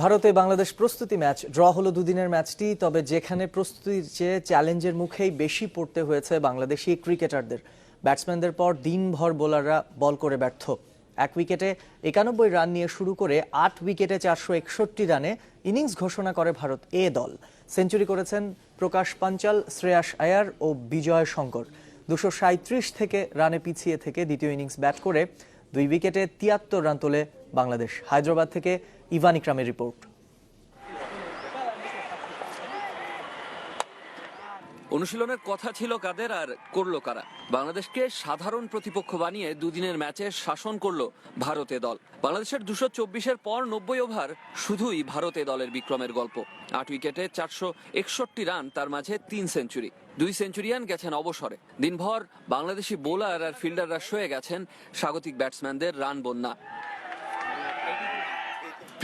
ভারতে বাংলাদেশ প্রস্তুতি match, draw হলো দুদিনের ম্যাচটি, তবে যেখানে প্রস্তুতির চেয়ে চ্যালেঞ্জের মুখেই বেশি পড়তে হয়েছে বাংলাদেশি ক্রিকেটারদের। ব্যাটসম্যানদের পর দিনভর বোলাররা বল করে ব্যর্থ। এক উইকেটে একানব্বই রান নিয়ে শুরু করে আট উইকেটে চারশো একষট্টি রানে ইনিংস ঘোষণা করে ভারত এ দল। সেঞ্চুরি করেছেন প্রকাশ পাঞ্চাল, শ্রেয়াস আয়ার ও বিজয় শঙ্কর। দুশো সাঁত্রিশ থেকে রানে পিছিয়ে থেকে দ্বিতীয় ইনিংস ব্যাট করে দুই উইকেটে তিয়াত্তর রান তোলে বাংলাদেশ। হায়দ্রাবাদ থেকে ইভান ইকরামের রিপোর্ট। অনুশীলনের কথা ছিল কাদের আর করল কারা? বাংলাদেশকে সাধারণ প্রতিপক্ষ বানিয়ে দুদিনের ম্যাচে শাসন করল ভারতে দল। বাংলাদেশের দুশো চব্বিশের পর নব্বই ওভার শুধুই ভারতে দলের বিক্রমের গল্প। আট উইকেটে চারশো একষট্টি রান, তার মাঝে তিন সেঞ্চুরি। দুই সেঞ্চুরিয়ান গেছেন অবসরে। দিনভর বাংলাদেশি বোলার আর ফিল্ডাররা সয়ে গেছেন স্বাগতিক ব্যাটসম্যানদের রান বন্যা।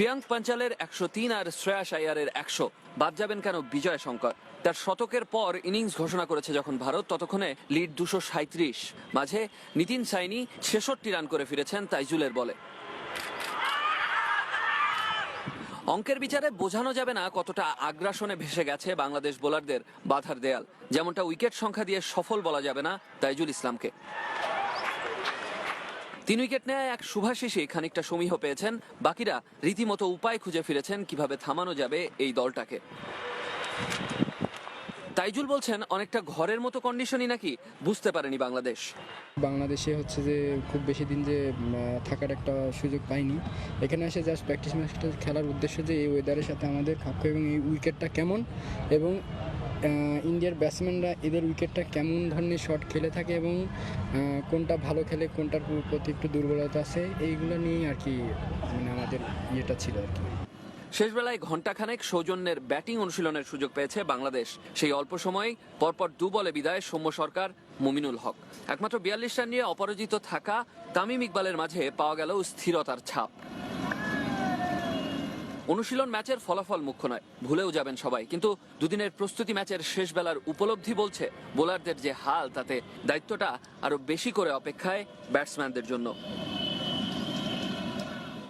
প্রিয়াঙ্ক পাঞ্চালের একশো তিন আর শ্রেয়াস আয়ারের একশো। বাদ যাবেন কেন বিজয় শঙ্কর তার শতকের পর ইনিংস ঘোষণা করেছে যখন ভারত, ততক্ষণে লিড দুশো সাঁত্রিশ মাঝে নিতিন সাইনি ছেষট্টি রান করে ফিরেছেন তাইজুলের বলে। অঙ্কের বিচারে বোঝানো যাবে না কতটা আগ্রাসনে ভেসে গেছে বাংলাদেশ বোলারদের বাধার দেয়াল। যেমনটা উইকেট সংখ্যা দিয়ে সফল বলা যাবে না তাইজুল ইসলামকে। তিন উইকেট নেয় এক শুভাশিসই খানিকটা সমীহ পেয়েছেন। বাকিরা রীতিমতো উপায় খুঁজে ফিরেছেন কীভাবে থামানো যাবে এই দলটাকে। তাইজুল বলছেন, অনেকটা ঘরের মতো কন্ডিশনই নাকি বুঝতে পারেনি বাংলাদেশ। বাংলাদেশে হচ্ছে যে খুব বেশি দিন যে থাকার একটা সুযোগ পাইনি। এখানে এসে জাস্ট প্র্যাকটিস ম্যাচটা খেলার উদ্দেশ্য যে, এই ওয়েদারের সাথে আমাদের খাপ এবং এই উইকেটটা কেমন এবং ইন্ডিয়ার ব্যাটসম্যানরা এদের উইকেটটা কেমন ধরনের শট খেলে থাকে এবং কোনটা ভালো খেলে, কোনটার প্রতি একটু দুর্বলতা আছে, এইগুলো নিয়েই আর কি মানে আমাদের ইয়েটা ছিল আর কি। শেষ বেলায় ঘণ্টাখানেক সৌজন্যের ব্যাটিং অনুশীলনের সুযোগ পেয়েছে বাংলাদেশ। সেই অল্প সময় পরপর দু বলে বিদায় সৌম্য সরকার, মুমিনুল হক। একমাত্র বিয়াল্লিশ রান নিয়ে অপরাজিত থাকা তামিম ইকবালের মাঝে পাওয়া গেল স্থিরতার ছাপ। অনুশীলন ম্যাচের ফলাফল মুখ্য নয় ভুলেও যাবেন সবাই। কিন্তু দুদিনের প্রস্তুতি ম্যাচের শেষ বেলার উপলব্ধি বলছে বোলারদের যে হাল তাতে দায়িত্বটা আরও বেশি করে অপেক্ষায় ব্যাটসম্যানদের জন্য।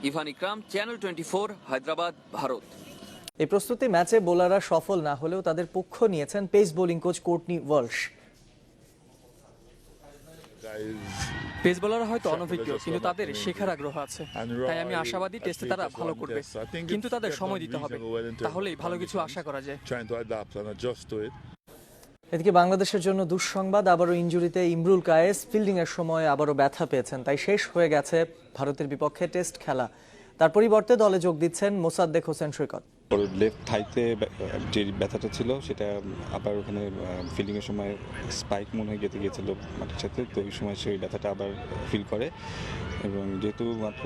Evan Ikram channel twenty Hyderabad Bharat. এই প্রস্তুতি ম্যাচে বোলাররা সফল না হলেও তাদের পক্ষ নিয়েছেন pace bowling coach Courtney Walsh. Pace বোলাররা হয়তো অনভিজ্ঞ কিন্তু তাদের শেখার আগ্রহ আছে। তাই আমি আশাবাদী টেস্টে তারা ভালো করবে। কিন্তু তাদের সময় দিতে হবে। তাহলেই ভালো কিছু আশা করা যায়. এদিকে বাংলাদেশের জন্য দুঃসংবাদ আবারও ইঞ্জুরিতে ইমরুল কায়েস। ফিল্ডিং এর সময় আবারও ব্যথা পেয়েছেন তাই শেষ হয়ে গেছে ভারতের বিপক্ষে টেস্ট খেলা। তার পরিবর্তে দলে যোগ দিচ্ছেন মোসাদ্দেক হোসেন সৈকত। ওর লেফট থাইতে যে ব্যথাটা ছিল, সেটা আবার ওখানে ফিলিংয়ের সময় স্পাইক মনে হয় গেতে গিয়েছিল মাটির সাথে তো ওই সময় সেই ব্যথাটা আবার ফিল করে। এবং যেহেতু মাত্র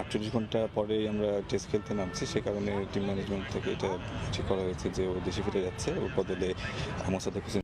আটচল্লিশ ঘণ্টা পরে আমরা টেস্ট খেলতে নামছি, সে কারণে টিম ম্যানেজমেন্ট থেকে এটা ঠিক করা হয়েছে যে ও দেশে ফিরে যাচ্ছে। ওর বদলে আমার হোসেন